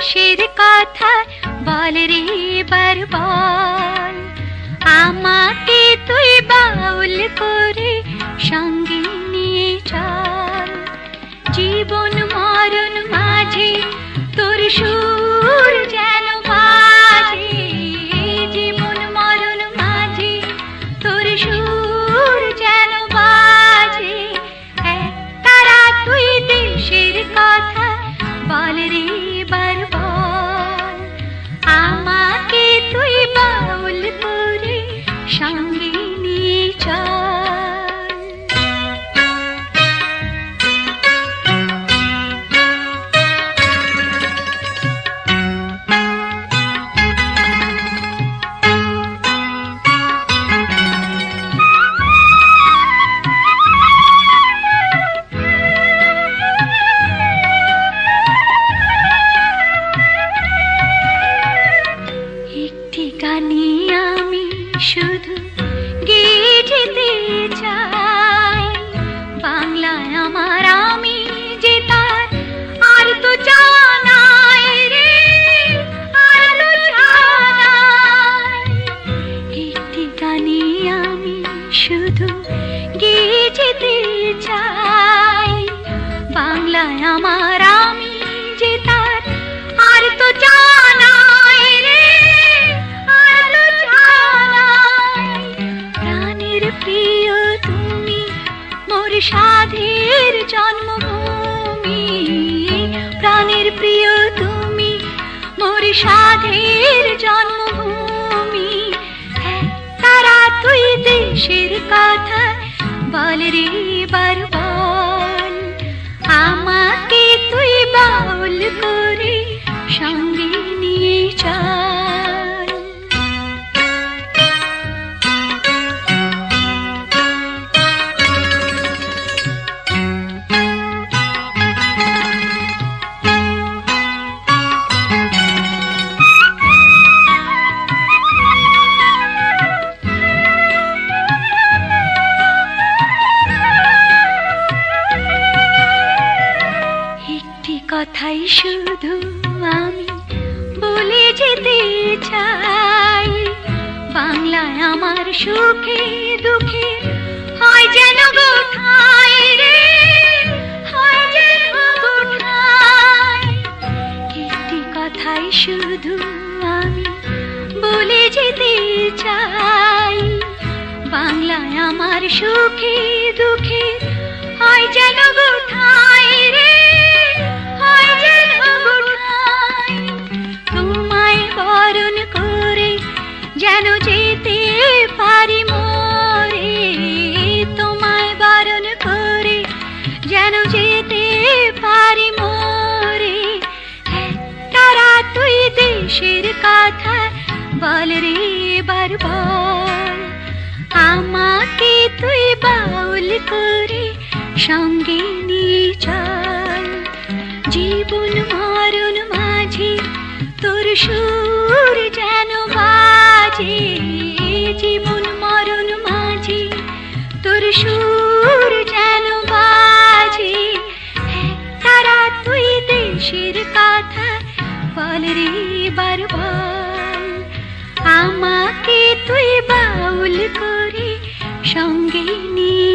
মানুষের কথা বল রে বারবার শুধু গেয়ে চাই। বাংলায় আমার আমি যে আর তো জানাই রে, আর তো জানাই। আমি শুধু গেয়ে যেতে চাই। বাংলায় আমার সাধের জন্মভূমি। প্রাণের প্রিয় তুমি মোর সাধের জন্মভূমি। তারা তুই দেশের কথা বল রে বার বল আমাকে তুই বাউল করে সঙ্গে নিয়ে চল। কথাই শুধু আমি বলে যেতে চাই। বাংলায় আমার সুখে দুঃখে হয় যেন একটি কথাই শুধু আমি বলে যেতে চাই। বাংলায় আমার সুখে দুঃখে বল রে বার বল আমাকে তুই বাউল করে সঙ্গে নিয়ে চল। জীবন মরণ মাঝে তোর সুর যেন বাজে। জীবন মরণ মাঝে তোর সুর যেন বাজে। তারা তুই দেশের কথা বল রে বার বল আমাকে তুই বাউল করে সঙ্গে নিয়ে